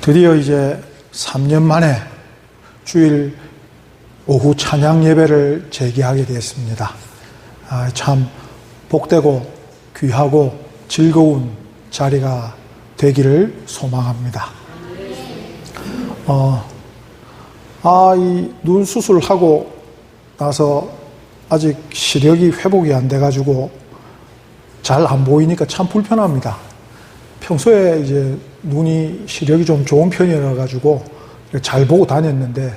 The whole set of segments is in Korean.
드디어 이제 3년 만에 주일 오후 찬양 예배를 재개하게 되었습니다. 아, 참 복되고 귀하고 즐거운 자리가 되기를 소망합니다. 어, 아, 이 눈 수술하고 나서 아직 시력이 회복이 안 돼가지고 잘 안 보이니까 참 불편합니다. 평소에 이제 눈이 시력이 좀 좋은 편이라 가지고 잘 보고 다녔는데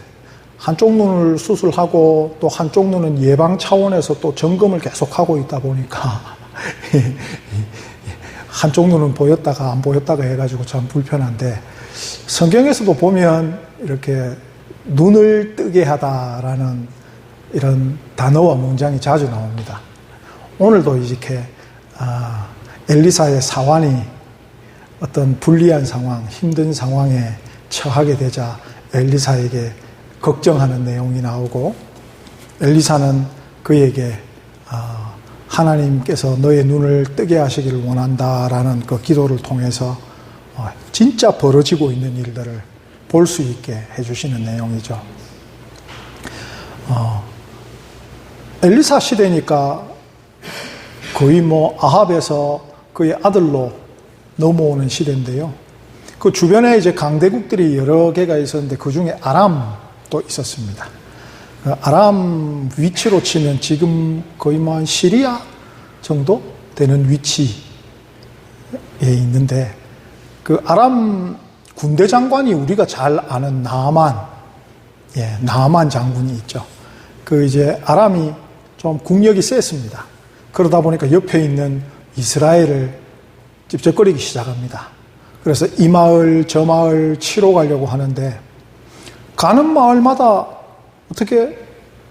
한쪽 눈을 수술하고 또 한쪽 눈은 예방 차원에서 또 점검을 계속하고 있다 보니까 한쪽 눈은 보였다가 안 보였다가 해가지고 참 불편한데 성경에서도 보면 이렇게 눈을 뜨게 하다라는 이런 단어와 문장이 자주 나옵니다. 오늘도 이렇게 아, 엘리사의 사환이 어떤 불리한 상황, 힘든 상황에 처하게 되자 엘리사에게 걱정하는 내용이 나오고 엘리사는 그에게 아, 하나님께서 너의 눈을 뜨게 하시기를 원한다라는 그 기도를 통해서 어, 진짜 벌어지고 있는 일들을 볼 수 있게 해주시는 내용이죠. 어, 엘리사 시대니까 거의 뭐 아합에서 그의 아들로 넘어오는 시대인데요. 그 주변에 이제 강대국들이 여러 개가 있었는데 그 중에 아람도 있었습니다. 그 아람 위치로 치면 지금 거의 뭐한 시리아 정도 되는 위치에 있는데 그 아람 군대 장관이 우리가 잘 아는 나만, 예, 나만 장군이 있죠. 그 이제 아람이 좀 국력이 셌습니다. 그러다 보니까 옆에 있는 이스라엘을 찝쩍거리기 시작합니다. 그래서 이 마을, 저 마을 치러 가려고 하는데 가는 마을마다 어떻게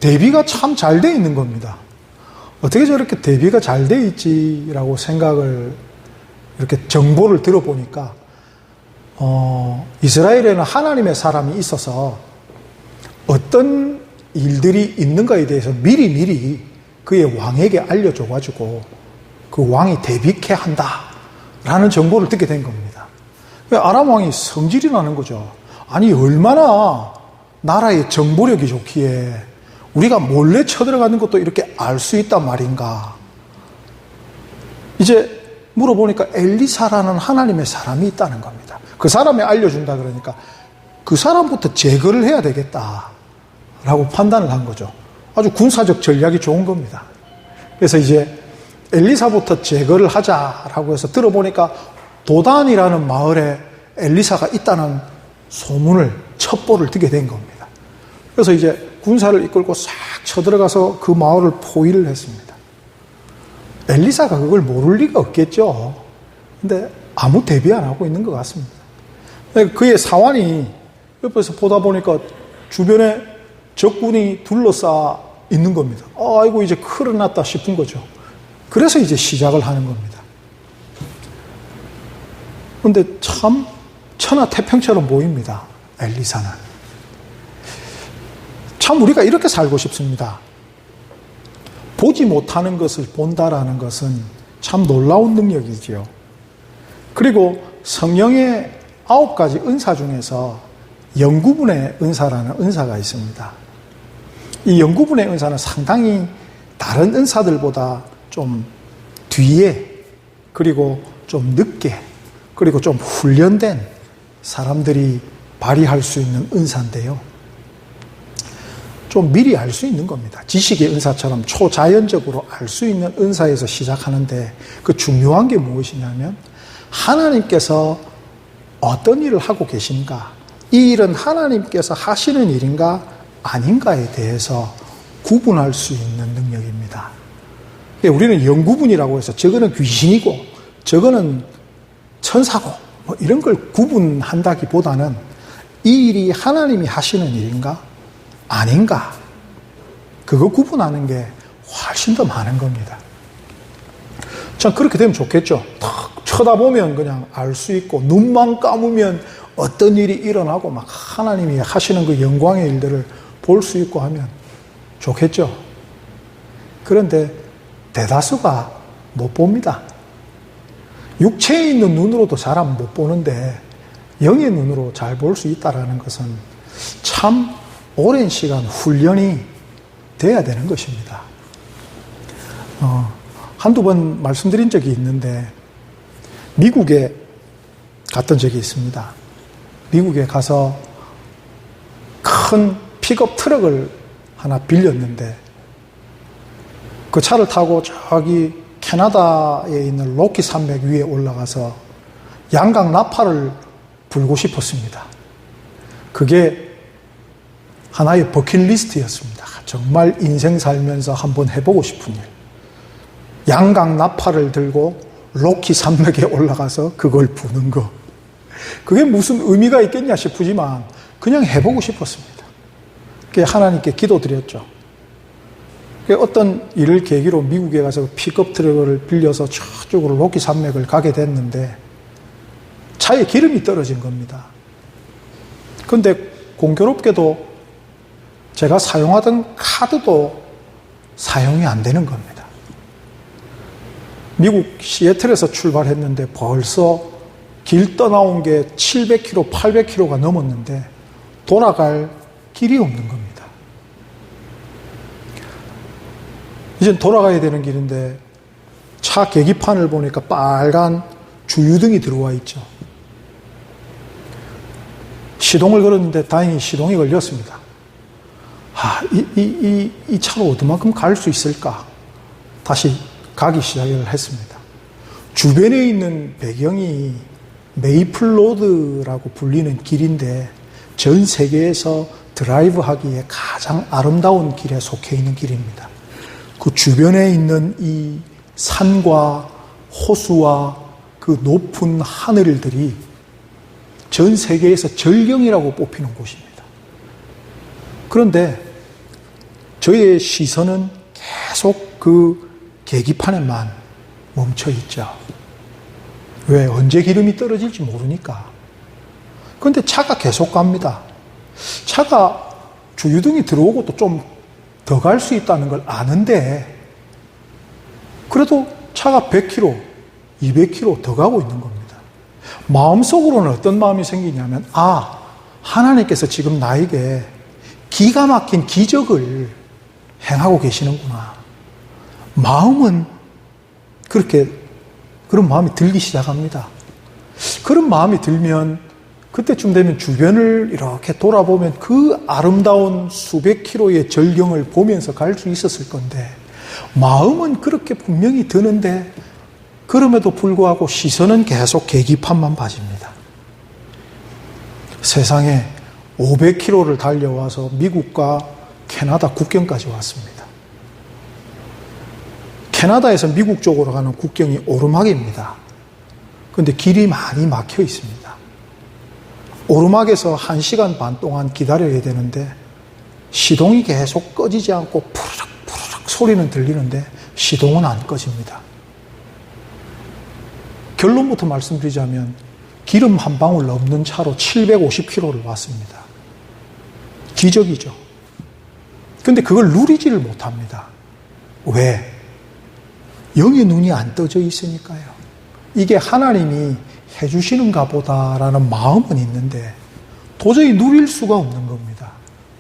대비가 참 잘 돼 있는 겁니다. 어떻게 저렇게 대비가 잘 돼 있지라고 생각을 이렇게 정보를 들어보니까 어, 이스라엘에는 하나님의 사람이 있어서 어떤 일들이 있는가에 대해서 미리미리 그의 왕에게 알려줘가지고 그 왕이 대비케 한다 라는 정보를 듣게 된 겁니다. 아람 왕이 성질이 나는 거죠. 아니, 얼마나 나라의 정보력이 좋기에 우리가 몰래 쳐들어가는 것도 이렇게 알 수 있단 말인가. 이제 물어보니까 엘리사라는 하나님의 사람이 있다는 겁니다. 그 사람이 알려준다 그러니까 그 사람부터 제거를 해야 되겠다. 라고 판단을 한 거죠. 아주 군사적 전략이 좋은 겁니다. 그래서 이제 엘리사부터 제거를 하자라고 해서 들어보니까 도단이라는 마을에 엘리사가 있다는 소문을 첩보를 듣게 된 겁니다. 그래서 이제 군사를 이끌고 싹 쳐들어가서 그 마을을 포위를 했습니다. 엘리사가 그걸 모를 리가 없겠죠. 근데 아무 대비 안 하고 있는 것 같습니다. 그의 사환이 옆에서 보다 보니까 주변에 적군이 둘러싸 있는 겁니다. 아, 아이고, 이제 큰일 났다 싶은 거죠. 그래서 이제 시작을 하는 겁니다. 근데 참 천하태평처럼 보입니다. 엘리사는. 참 우리가 이렇게 살고 싶습니다. 보지 못하는 것을 본다라는 것은 참 놀라운 능력이지요. 그리고 성령의 아홉 가지 은사 중에서 영구분의 은사라는 은사가 있습니다. 이 영구분의 은사는 상당히 다른 은사들보다 좀 뒤에 그리고 좀 늦게 그리고 좀 훈련된 사람들이 발휘할 수 있는 은사인데요. 좀 미리 알 수 있는 겁니다. 지식의 은사처럼 초자연적으로 알 수 있는 은사에서 시작하는데 그 중요한 게 무엇이냐면 하나님께서 어떤 일을 하고 계신가, 이 일은 하나님께서 하시는 일인가 아닌가에 대해서 구분할 수 있는. 우리는 영구분이라고 해서 저거는 귀신이고 저거는 천사고 뭐 이런 걸 구분한다기보다는 이 일이 하나님이 하시는 일인가 아닌가 그거 구분하는 게 훨씬 더 많은 겁니다. 참 그렇게 되면 좋겠죠. 탁 쳐다보면 그냥 알 수 있고 눈만 감으면 어떤 일이 일어나고 막 하나님이 하시는 그 영광의 일들을 볼 수 있고 하면 좋겠죠. 그런데 대다수가 못 봅니다. 육체에 있는 눈으로도 잘못 보는데 영의 눈으로 잘 볼 수 있다라는 것은 참 오랜 시간 훈련이 돼야 되는 것입니다. 어, 한두 번 말씀드린 적이 있는데, 미국에 갔던 적이 있습니다. 미국에 가서 큰 픽업 트럭을 하나 빌렸는데, 그 차를 타고 저기 캐나다에 있는 로키 산맥 위에 올라가서 양강 나팔을 불고 싶었습니다. 그게 하나의 버킷리스트였습니다. 정말 인생 살면서 한번 해보고 싶은 일. 양강 나팔을 들고 로키 산맥에 올라가서 그걸 부는 거. 그게 무슨 의미가 있겠냐 싶지만 그냥 해보고 싶었습니다. 그게 하나님께 기도드렸죠. 어떤 일을 계기로 미국에 가서 픽업 트럭을 빌려서 저쪽으로 로키 산맥을 가게 됐는데 차에 기름이 떨어진 겁니다. 그런데 공교롭게도 제가 사용하던 카드도 사용이 안 되는 겁니다. 미국 시애틀에서 출발했는데 벌써 길 떠나온 게 700km, 800km가 넘었는데 돌아갈 길이 없는 겁니다. 이젠 돌아가야 되는 길인데 차 계기판을 보니까 빨간 주유등이 들어와 있죠. 시동을 걸었는데 다행히 시동이 걸렸습니다. 아, 이, 이, 이, 이 차로 어디만큼 갈 수 있을까? 다시 가기 시작을 했습니다. 주변에 있는 배경이 메이플로드라고 불리는 길인데 전 세계에서 드라이브 하기에 가장 아름다운 길에 속해 있는 길입니다. 그 주변에 있는 이 산과 호수와 그 높은 하늘들이 전 세계에서 절경이라고 뽑히는 곳입니다. 그런데 저희의 시선은 계속 그 계기판에만 멈춰 있죠. 왜? 언제 기름이 떨어질지 모르니까. 그런데 차가 계속 갑니다. 차가 주유등이 들어오고 또 좀 더 갈 수 있다는 걸 아는데, 그래도 차가 100km, 200km 더 가고 있는 겁니다. 마음속으로는 어떤 마음이 생기냐면, 아, 하나님께서 지금 나에게 기가 막힌 기적을 행하고 계시는구나. 마음은 그렇게 그런 마음이 들기 시작합니다. 그런 마음이 들면 그때쯤 되면 주변을 이렇게 돌아보면 그 아름다운 수백 킬로의 절경을 보면서 갈 수 있었을 건데 마음은 그렇게 분명히 드는데 그럼에도 불구하고 시선은 계속 계기판만 봐집니다. 세상에 500km를 달려와서 미국과 캐나다 국경까지 왔습니다. 캐나다에서 미국 쪽으로 가는 국경이 오르막입니다. 그런데 길이 많이 막혀 있습니다. 오르막에서 1시간 반 동안 기다려야 되는데 시동이 계속 꺼지지 않고 푸르륵 푸르륵 소리는 들리는데 시동은 안 꺼집니다. 결론부터 말씀드리자면 기름 한 방울 없는 차로 750km를 왔습니다. 기적이죠. 근데 그걸 누리지를 못합니다. 왜? 영의 눈이 안 떠져 있으니까요. 이게 하나님이 해주시는가 보다라는 마음은 있는데 도저히 누릴 수가 없는 겁니다.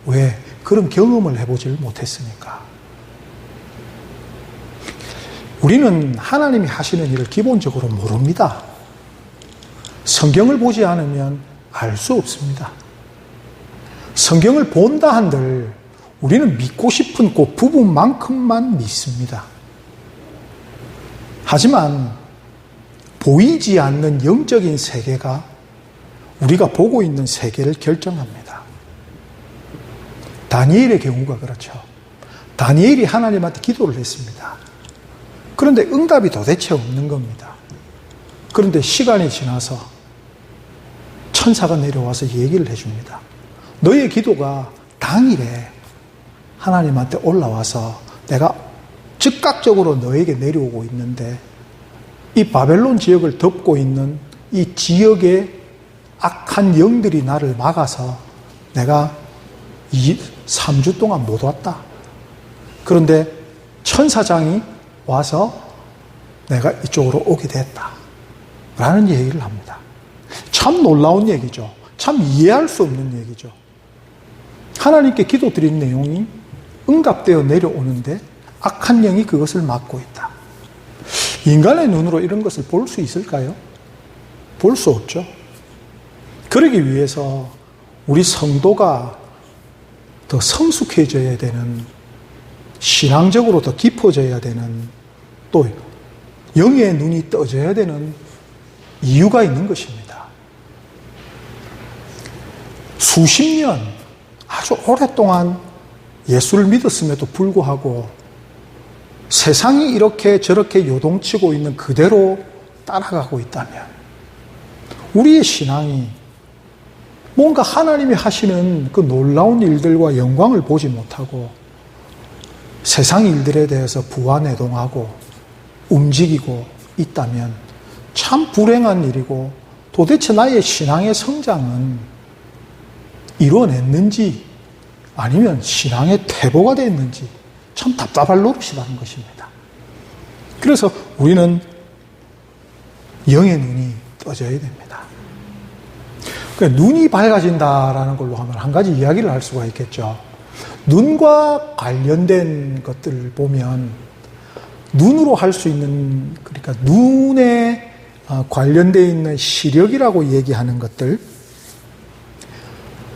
왜? 그런 경험을 해보질 못했으니까. 우리는 하나님이 하시는 일을 기본적으로 모릅니다. 성경을 보지 않으면 알 수 없습니다. 성경을 본다 한들 우리는 믿고 싶은 그 부분만큼만 믿습니다. 하지만 보이지 않는 영적인 세계가 우리가 보고 있는 세계를 결정합니다. 다니엘의 경우가 그렇죠. 다니엘이 하나님한테 기도를 했습니다. 그런데 응답이 도대체 없는 겁니다. 그런데 시간이 지나서 천사가 내려와서 얘기를 해줍니다. 너의 기도가 당일에 하나님한테 올라와서 내가 즉각적으로 너에게 내려오고 있는데 이 바벨론 지역을 덮고 있는 이 지역의 악한 영들이 나를 막아서 내가 3주 동안 못 왔다. 그런데 천사장이 와서 내가 이쪽으로 오게 됐다. 라는 얘기를 합니다. 참 놀라운 얘기죠. 참 이해할 수 없는 얘기죠. 하나님께 기도 드린 내용이 응답되어 내려오는데 악한 영이 그것을 막고 있다. 인간의 눈으로 이런 것을 볼 수 있을까요? 볼 수 없죠. 그러기 위해서 우리 성도가 더 성숙해져야 되는, 신앙적으로 더 깊어져야 되는, 또 영의 눈이 떠져야 되는 이유가 있는 것입니다. 수십 년, 아주 오랫동안 예수를 믿었음에도 불구하고 세상이 이렇게 저렇게 요동치고 있는 그대로 따라가고 있다면 우리의 신앙이 뭔가 하나님이 하시는 그 놀라운 일들과 영광을 보지 못하고 세상 일들에 대해서 부안해동하고 움직이고 있다면 참 불행한 일이고 도대체 나의 신앙의 성장은 이루어냈는지 아니면 신앙의 퇴보가 됐는지 참 답답할 노릇이라는 것입니다. 그래서 우리는 영의 눈이 떠져야 됩니다. 그러니까 눈이 밝아진다라는 걸로 하면 한 가지 이야기를 할 수가 있겠죠. 눈과 관련된 것들을 보면 눈으로 할 수 있는 그러니까 눈에 관련되어 있는 시력이라고 얘기하는 것들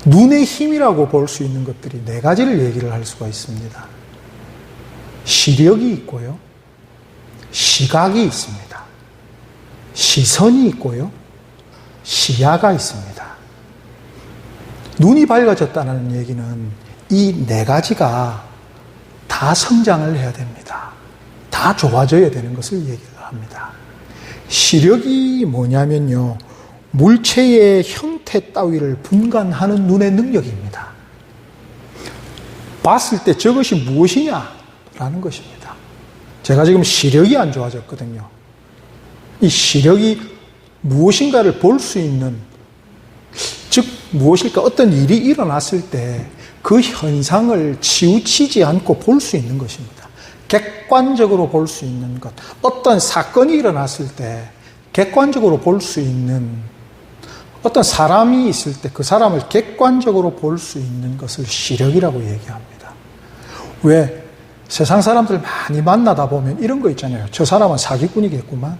눈의 힘이라고 볼 수 있는 것들이 네 가지를 얘기를 할 수가 있습니다. 시력이 있고요. 시각이 있습니다. 시선이 있고요. 시야가 있습니다. 눈이 밝아졌다는 얘기는 이 네 가지가 다 성장을 해야 됩니다. 다 좋아져야 되는 것을 얘기를 합니다. 시력이 뭐냐면요. 물체의 형태 따위를 분간하는 눈의 능력입니다. 봤을 때 저것이 무엇이냐 라는 것입니다. 제가 지금 시력이 안 좋아졌거든요. 이 시력이 무엇인가를 볼 수 있는, 즉, 무엇일까? 어떤 일이 일어났을 때 그 현상을 치우치지 않고 볼 수 있는 것입니다. 객관적으로 볼 수 있는 것. 어떤 사건이 일어났을 때 객관적으로 볼 수 있는 어떤 사람이 있을 때 그 사람을 객관적으로 볼 수 있는 것을 시력이라고 얘기합니다. 왜? 세상 사람들 많이 만나다 보면 이런 거 있잖아요. 저 사람은 사기꾼이겠구만.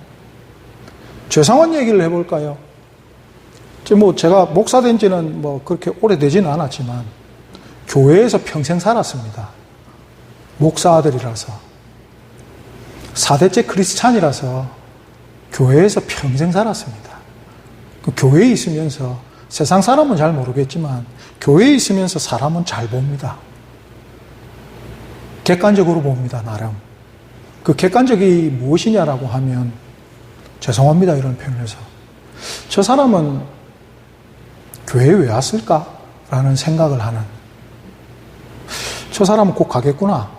죄상한 얘기를 해볼까요? 뭐 제가 목사 된 지는 뭐 그렇게 오래되지는 않았지만 교회에서 평생 살았습니다. 목사 아들이라서. 4대째 크리스찬이라서 교회에서 평생 살았습니다. 그 교회에 있으면서 세상 사람은 잘 모르겠지만 교회에 있으면서 사람은 잘 봅니다. 객관적으로 봅니다, 나름. 그 객관적이 무엇이냐라고 하면 죄송합니다, 이런 표현을 해서. 저 사람은 교회에 왜 왔을까? 라는 생각을 하는. 저 사람은 꼭 가겠구나.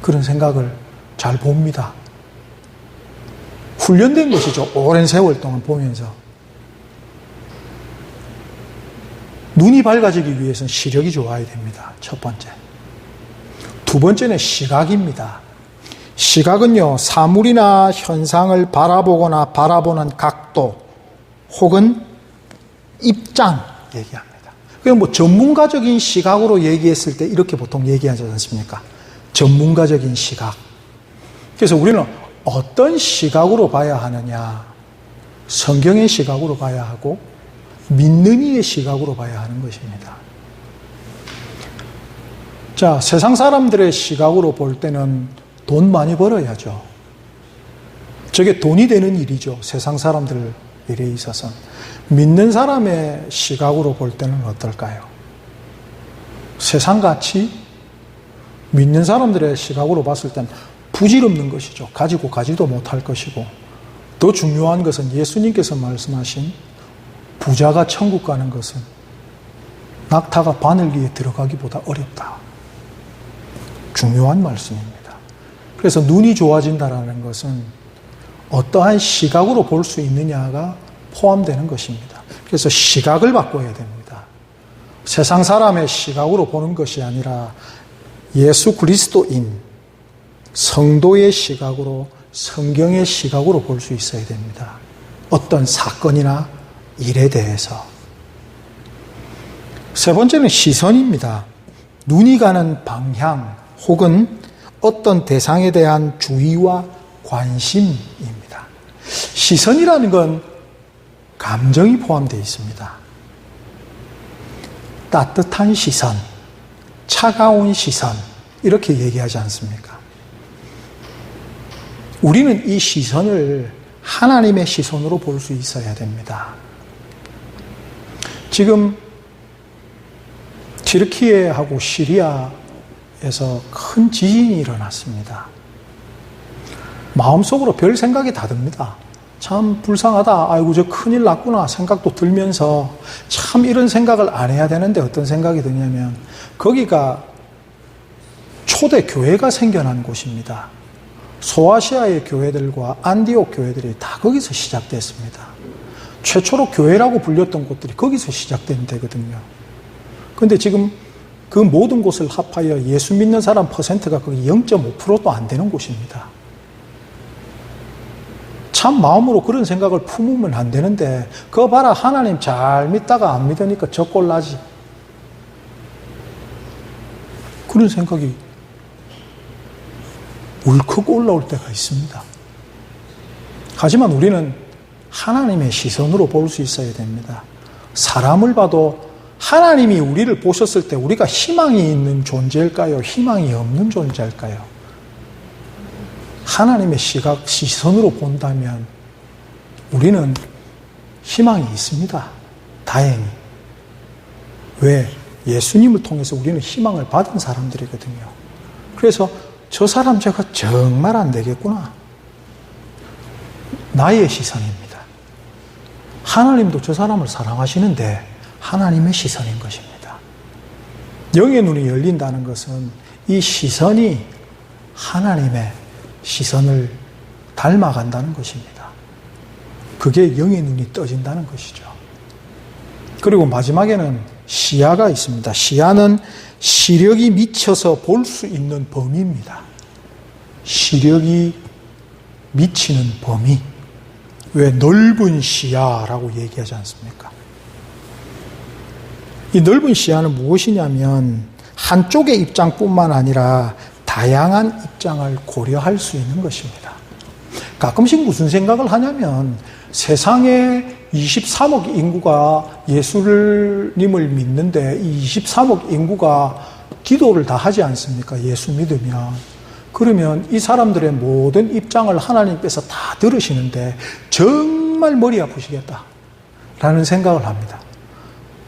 그런 생각을 잘 봅니다. 훈련된 것이죠. 오랜 세월 동안 보면서. 눈이 밝아지기 위해서는 시력이 좋아야 됩니다. 첫 번째. 두 번째는 시각입니다. 시각은요, 사물이나 현상을 바라보거나 바라보는 각도 혹은 입장 얘기합니다. 그럼 뭐 전문가적인 시각으로 얘기했을 때 이렇게 보통 얘기하지 않습니까? 전문가적인 시각. 그래서 우리는 어떤 시각으로 봐야 하느냐? 성경의 시각으로 봐야 하고 믿는 이의 시각으로 봐야 하는 것입니다. 자, 세상 사람들의 시각으로 볼 때는 돈 많이 벌어야죠. 저게 돈이 되는 일이죠. 세상 사람들 일에 있어서. 믿는 사람의 시각으로 볼 때는 어떨까요? 세상 같이 믿는 사람들의 시각으로 봤을 땐 부질없는 것이죠. 가지고 가지도 못할 것이고 더 중요한 것은 예수님께서 말씀하신 부자가 천국 가는 것은 낙타가 바늘 위에 들어가기보다 어렵다. 중요한 말씀입니다. 그래서 눈이 좋아진다라는 것은 어떠한 시각으로 볼 수 있느냐가 포함되는 것입니다. 그래서 시각을 바꿔야 됩니다. 세상 사람의 시각으로 보는 것이 아니라 예수 그리스도인 성도의 시각으로 성경의 시각으로 볼 수 있어야 됩니다. 어떤 사건이나 일에 대해서. 세 번째는 시선입니다. 눈이 가는 방향 혹은 어떤 대상에 대한 주의와 관심입니다. 시선이라는 건 감정이 포함되어 있습니다. 따뜻한 시선, 차가운 시선, 이렇게 얘기하지 않습니까? 우리는 이 시선을 하나님의 시선으로 볼 수 있어야 됩니다. 지금 튀르키예하고 시리아 에서 큰 지진이 일어났습니다. 마음속으로 별 생각이 다 듭니다. 참 불쌍하다. 아이고, 저 큰일 났구나. 생각도 들면서 참 이런 생각을 안 해야 되는데 어떤 생각이 드냐면 거기가 초대 교회가 생겨난 곳입니다. 소아시아의 교회들과 안디옥 교회들이 다 거기서 시작됐습니다. 최초로 교회라고 불렸던 곳들이 거기서 시작된 데거든요. 근데 지금 그 모든 곳을 합하여 예수 믿는 사람 퍼센트가 거기 0.5%도 안 되는 곳입니다. 참 마음으로 그런 생각을 품으면 안 되는데 그거 봐라 하나님 잘 믿다가 안 믿으니까 저꼴 나지 그런 생각이 울컥 올라올 때가 있습니다. 하지만 우리는 하나님의 시선으로 볼 수 있어야 됩니다. 사람을 봐도 하나님이 우리를 보셨을 때 우리가 희망이 있는 존재일까요? 희망이 없는 존재일까요? 하나님의 시각, 시선으로 본다면 우리는 희망이 있습니다. 다행히. 왜? 예수님을 통해서 우리는 희망을 받은 사람들이거든요. 그래서 저 사람 제가 정말 안 되겠구나. 나의 시선입니다. 하나님도 저 사람을 사랑하시는데 하나님의 시선인 것입니다. 영의 눈이 열린다는 것은 이 시선이 하나님의 시선을 닮아간다는 것입니다. 그게 영의 눈이 떠진다는 것이죠. 그리고 마지막에는 시야가 있습니다. 시야는 시력이 미쳐서 볼 수 있는 범위입니다. 시력이 미치는 범위. 왜 넓은 시야라고 얘기하지 않습니까? 이 넓은 시야는 무엇이냐면 한쪽의 입장뿐만 아니라 다양한 입장을 고려할 수 있는 것입니다. 가끔씩 무슨 생각을 하냐면 세상에 23억 인구가 예수님을 믿는데 이 23억 인구가 기도를 다 하지 않습니까? 예수 믿으면. 그러면 이 사람들의 모든 입장을 하나님께서 다 들으시는데 정말 머리 아프시겠다. 라는 생각을 합니다.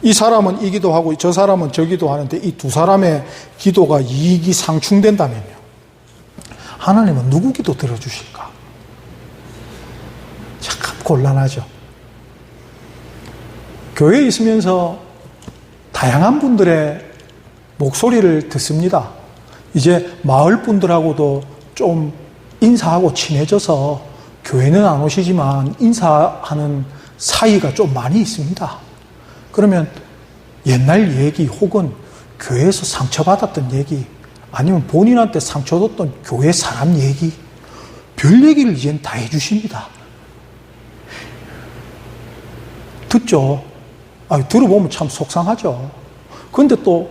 이 사람은 이 기도하고 저 사람은 저 기도하는데 이 두 사람의 기도가 이익이 상충된다면요. 하나님은 누구 기도 들어주실까? 참 곤란하죠. 교회에 있으면서 다양한 분들의 목소리를 듣습니다. 이제 마을 분들하고도 좀 인사하고 친해져서 교회는 안 오시지만 인사하는 사이가 좀 많이 있습니다. 그러면 옛날 얘기 혹은 교회에서 상처받았던 얘기 아니면 본인한테 상처줬던 교회 사람 얘기 별 얘기를 이젠 다 해주십니다. 듣죠? 아, 들어보면 참 속상하죠. 근데 또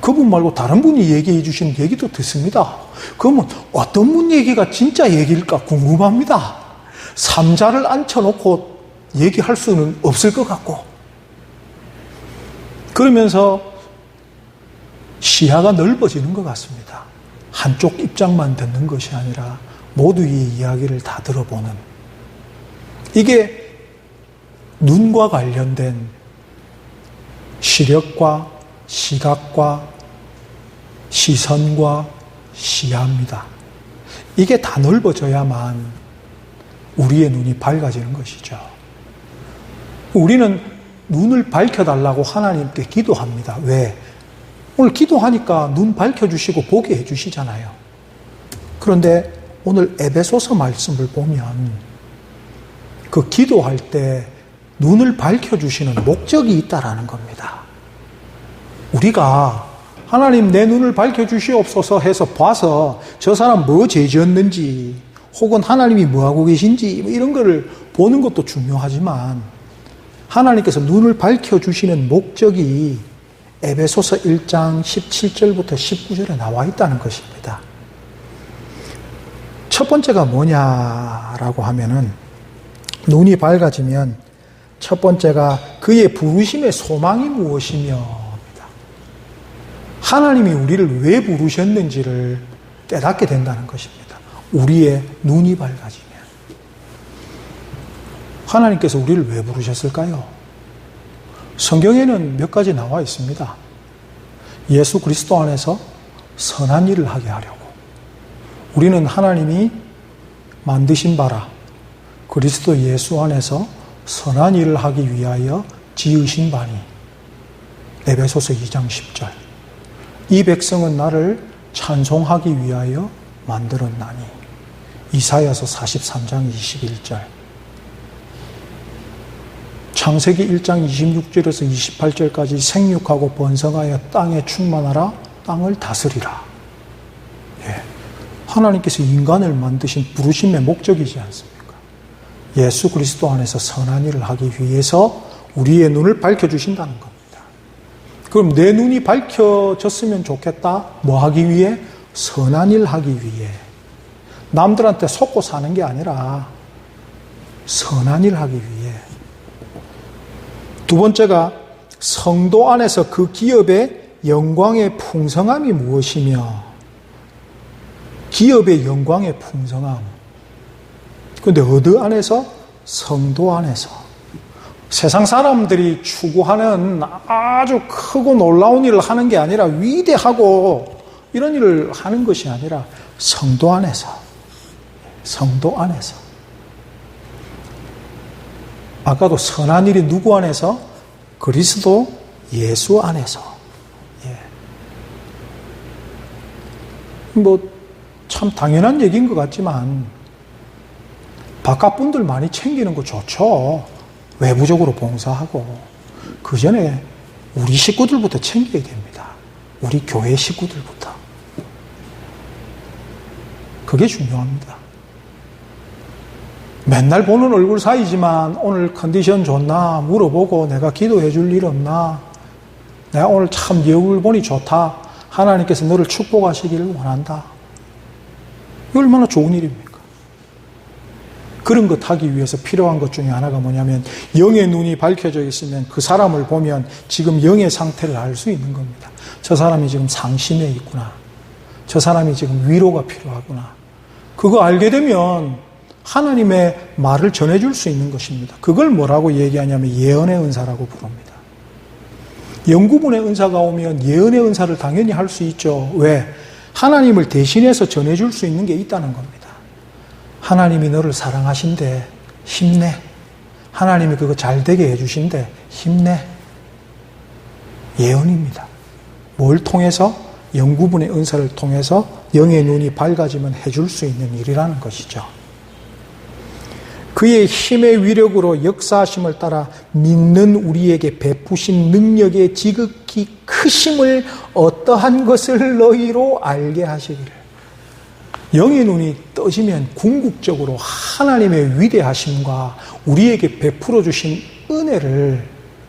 그분 말고 다른 분이 얘기해 주신 얘기도 듣습니다. 그러면 어떤 분 얘기가 진짜 얘기일까 궁금합니다. 삼자를 앉혀놓고 얘기할 수는 없을 것 같고. 그러면서 시야가 넓어지는 것 같습니다. 한쪽 입장만 듣는 것이 아니라 모두의 이야기를 다 들어보는. 이게 눈과 관련된 시력과 시각과 시선과 시야입니다. 이게 다 넓어져야만 우리의 눈이 밝아지는 것이죠. 우리는 눈을 밝혀달라고 하나님께 기도합니다. 왜? 오늘 기도하니까 눈 밝혀주시고 보게 해주시잖아요. 그런데 오늘 에베소서 말씀을 보면 그 기도할 때 눈을 밝혀주시는 목적이 있다라는 겁니다. 우리가 하나님 내 눈을 밝혀주시옵소서 해서 봐서 저 사람 뭐 죄지었는지 혹은 하나님이 뭐하고 계신지 뭐 이런 거를 보는 것도 중요하지만 하나님께서 눈을 밝혀주시는 목적이 에베소서 1장 17절부터 19절에 나와 있다는 것입니다. 첫 번째가 뭐냐라고 하면은 눈이 밝아지면 첫 번째가 그의 부르심의 소망이 무엇이며 하나님이 우리를 왜 부르셨는지를 깨닫게 된다는 것입니다. 우리의 눈이 밝아지면. 하나님께서 우리를 왜 부르셨을까요? 성경에는 몇 가지 나와 있습니다. 예수 그리스도 안에서 선한 일을 하게 하려고. 우리는 하나님이 만드신 바라 그리스도 예수 안에서 선한 일을 하기 위하여 지으신 바니. 에베소서 2장 10절. 이 백성은 나를 찬송하기 위하여 만들었나니. 이사야서 43장 21절. 창세기 1장 26절에서 28절까지 생육하고 번성하여 땅에 충만하라 땅을 다스리라. 예. 하나님께서 인간을 만드신 부르심의 목적이지 않습니까? 예수 그리스도 안에서 선한 일을 하기 위해서 우리의 눈을 밝혀주신다는 겁니다. 그럼 내 눈이 밝혀졌으면 좋겠다? 뭐 하기 위해? 선한 일 하기 위해. 남들한테 속고 사는 게 아니라 선한 일 하기 위해. 두 번째가 성도 안에서 그 기업의 영광의 풍성함이 무엇이며 기업의 영광의 풍성함. 근데 어디 안에서? 성도 안에서. 세상 사람들이 추구하는 아주 크고 놀라운 일을 하는 게 아니라 위대하고 이런 일을 하는 것이 아니라 성도 안에서. 성도 안에서. 아까도 선한 일이 누구 안에서? 그리스도 예수 안에서. 예. 뭐, 참 당연한 얘기인 것 같지만, 바깥 분들 많이 챙기는 거 좋죠. 외부적으로 봉사하고. 그 전에 우리 식구들부터 챙겨야 됩니다. 우리 교회 식구들부터. 그게 중요합니다. 맨날 보는 얼굴 사이지만 오늘 컨디션 좋나 물어보고 내가 기도해 줄 일 없나. 내가 오늘 참 네 얼굴 보니 좋다. 하나님께서 너를 축복하시기를 원한다. 이 얼마나 좋은 일입니까? 그런 것 하기 위해서 필요한 것 중에 하나가 뭐냐면 영의 눈이 밝혀져 있으면 그 사람을 보면 지금 영의 상태를 알 수 있는 겁니다. 저 사람이 지금 상심해 있구나. 저 사람이 지금 위로가 필요하구나. 그거 알게 되면 하나님의 말을 전해줄 수 있는 것입니다. 그걸 뭐라고 얘기하냐면 예언의 은사라고 부릅니다. 영구분의 은사가 오면 예언의 은사를 당연히 할 수 있죠. 왜? 하나님을 대신해서 전해줄 수 있는 게 있다는 겁니다. 하나님이 너를 사랑하신대. 힘내. 하나님이 그거 잘 되게 해주신대. 힘내. 예언입니다. 뭘 통해서? 영구분의 은사를 통해서 영의 눈이 밝아지면 해줄 수 있는 일이라는 것이죠. 그의 힘의 위력으로 역사하심을 따라 믿는 우리에게 베푸신 능력의 지극히 크심을 어떠한 것을 너희로 알게 하시기를. 영의 눈이 떠지면 궁극적으로 하나님의 위대하심과 우리에게 베풀어 주신 은혜를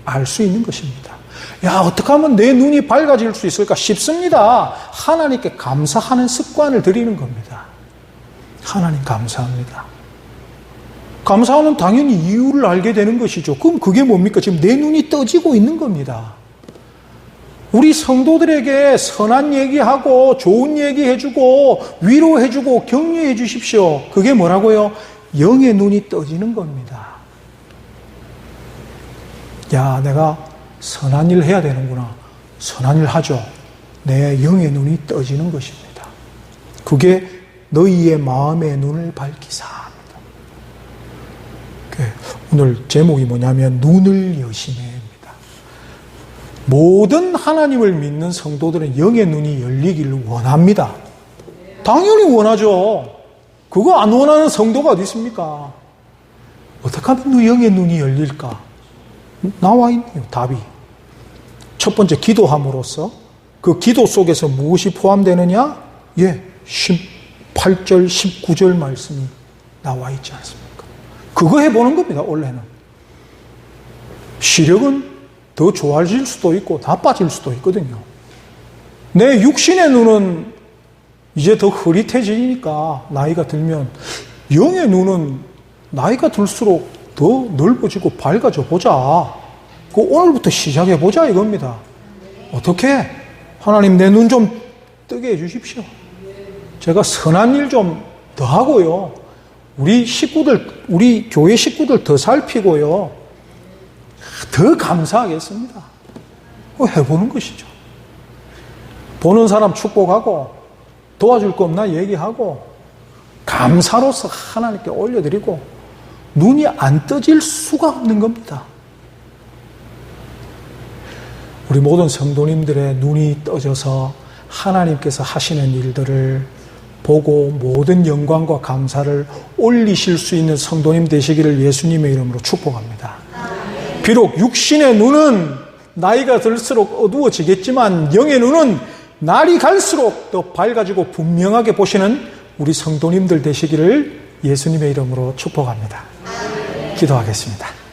알 수 있는 것입니다. 야, 어떻게 하면 내 눈이 밝아질 수 있을까 싶습니다. 하나님께 감사하는 습관을 들이는 겁니다. 하나님 감사합니다. 감사하는 당연히 이유를 알게 되는 것이죠. 그럼 그게 뭡니까? 지금 내 눈이 떠지고 있는 겁니다. 우리 성도들에게 선한 얘기하고 좋은 얘기 해주고 위로해주고 격려해 주십시오. 그게 뭐라고요? 영의 눈이 떠지는 겁니다. 야, 내가 선한 일 해야 되는구나. 선한 일 하죠. 내 영의 눈이 떠지는 것입니다. 그게 너희의 마음의 눈을 밝히사. 오늘 제목이 뭐냐면 눈을 여심해입니다. 모든 하나님을 믿는 성도들은 영의 눈이 열리기를 원합니다. 당연히 원하죠. 그거 안 원하는 성도가 어디 있습니까? 어떻게 하면 영의 눈이 열릴까? 나와 있네요, 답이. 첫 번째, 기도함으로써 그 기도 속에서 무엇이 포함되느냐? 예, 18절, 19절 말씀이 나와 있지 않습니까? 그거 해보는 겁니다, 원래는. 시력은 더 좋아질 수도 있고 나빠질 수도 있거든요. 내 육신의 눈은 이제 더 흐릿해지니까 나이가 들면 영의 눈은 나이가 들수록 더 넓어지고 밝아져 보자. 그 오늘부터 시작해 보자 이겁니다. 어떻게? 하나님 내 눈 좀 뜨게 해 주십시오. 제가 선한 일 좀 더 하고요. 우리 식구들, 우리 교회 식구들 더 살피고요. 더 감사하겠습니다. 해보는 것이죠. 보는 사람 축복하고 도와줄 거 없나 얘기하고 감사로서 하나님께 올려드리고 눈이 안 떠질 수가 없는 겁니다. 우리 모든 성도님들의 눈이 떠져서 하나님께서 하시는 일들을 보고 모든 영광과 감사를 올리실 수 있는 성도님 되시기를 예수님의 이름으로 축복합니다. 비록 육신의 눈은 나이가 들수록 어두워지겠지만 영의 눈은 날이 갈수록 더 밝아지고 분명하게 보시는 우리 성도님들 되시기를 예수님의 이름으로 축복합니다. 기도하겠습니다.